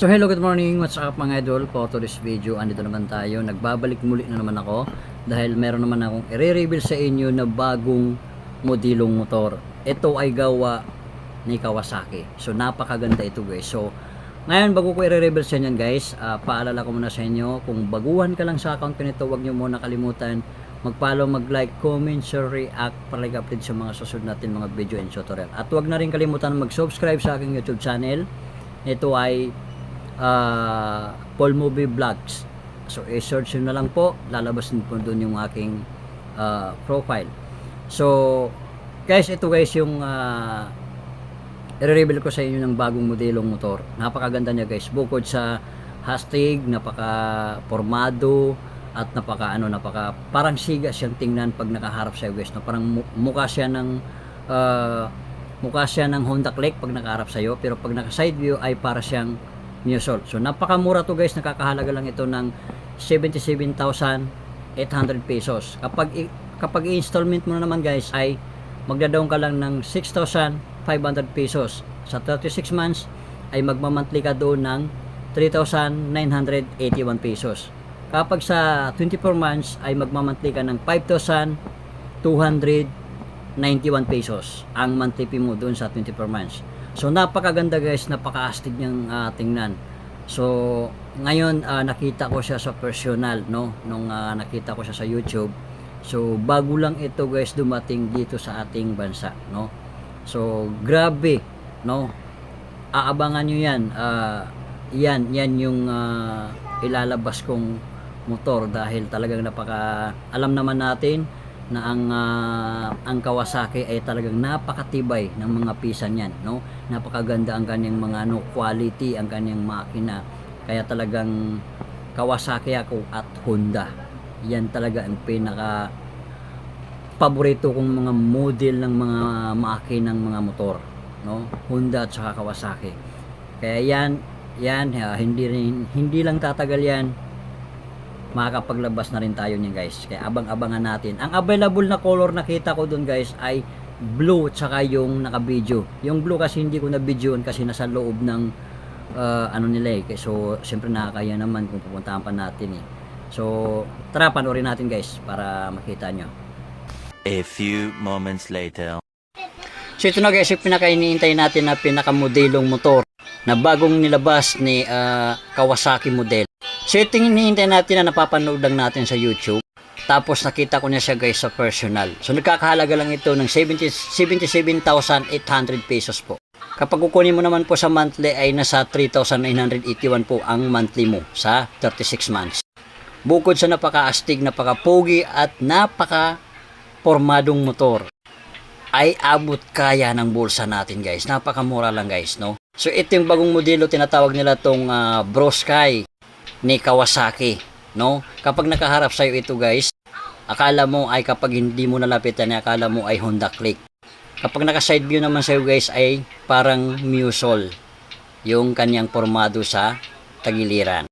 So hello, good morning. What's up mga idol? For today's video, andito naman tayo. Nagbabalik muli na naman ako dahil meron naman akong i-reveal sa inyo na bagong modelong motor. Ito ay gawa ni Kawasaki. So napakaganda ito guys. So ngayon bago ko i-reveal sa inyo guys, ah, paalala ko muna sa inyo kung baguhan ka lang sa account ko nito, huwag nyo muna kalimutan mag-follow, mag-like, comment, share, react para like-update sa mga susunod natin mga video and tutorial. At huwag na rin kalimutan mag-subscribe sa aking YouTube channel. Ito ay uh, Paul Movie Vlogs. So, i-search na lang po. Lalabas din po doon yung aking uh, profile. So, guys, ito guys yung uh, i-reveal ko sa inyo ng bagong modelong motor. Napakaganda niya guys. Bukod sa hastig, napaka formado, at napaka ano napaka parang siga siyang tingnan pag nakaharap sa guys no parang mu- mukha siya ng uh, mukha siya ng Honda Click pag nakaharap sa iyo pero pag naka side view ay para siyang Miyosol. So napakamura to guys, nakakahalaga lang ito ng 77,800 pesos. Kapag kapag i-installment mo na naman guys ay magda-down ka lang ng 6,500 pesos. Sa 36 months ay magmamonthly ka doon ng 3,981 pesos. Kapag sa 24 months ay magmamonthly ka ng 5,291 pesos ang monthly fee mo doon sa 24 months. So napakaganda guys, napakaastig niyang ah, tingnan. So ngayon ah, nakita ko siya sa personal no nung ah, nakita ko siya sa YouTube. So bago lang ito guys dumating dito sa ating bansa no. So grabe no. Aabangan niyo 'yan. Ah, yan yan yung ah, ilalabas kong motor dahil talagang napaka alam naman natin na ang ah, ang Kawasaki ay talagang napakatibay ng mga pisa niyan no? Napakaganda ang kanyang mga no quality ang kanyang makina. Kaya talagang Kawasaki ako at Honda. Yan talaga ang pinaka paborito kong mga model ng mga makinang mga motor no? Honda at saka Kawasaki. Kaya yan yan ah, hindi rin, hindi lang tatagal yan makakapaglabas na rin tayo niyan guys. Kaya abang-abangan natin. Ang available na color nakita ko doon guys ay blue tsaka yung naka-video. Yung blue kasi hindi ko na videoan kasi nasa loob ng uh, ano nila eh. So siyempre nakakaya naman kung pupuntahan pa natin eh. So tara panoorin natin guys para makita nyo. A few moments later. So ito na guys, yung pinaka-iniintay natin na pinaka-modelong motor na bagong nilabas ni ah, Kawasaki model. So ito hinihintay natin na napapanood lang natin sa YouTube. Tapos nakita ko na siya guys sa personal. So nagkakahalaga lang ito ng 70 77,800 pesos po. Kapag kukunin mo naman po sa monthly ay nasa 3,981 po ang monthly mo sa 36 months. Bukod sa napaka-astig, napaka-pogi at napaka-pormadong motor ay abot kaya ng bulsa natin guys. Napakamura lang guys, no? So ito yung bagong modelo tinatawag nila tong uh, Bro Sky ni Kawasaki, no? Kapag nakaharap sa ito guys, akala mo ay kapag hindi mo nalapitan, akala mo ay Honda Click. Kapag naka side view naman sa guys ay parang Musol yung kanyang formado sa tagiliran.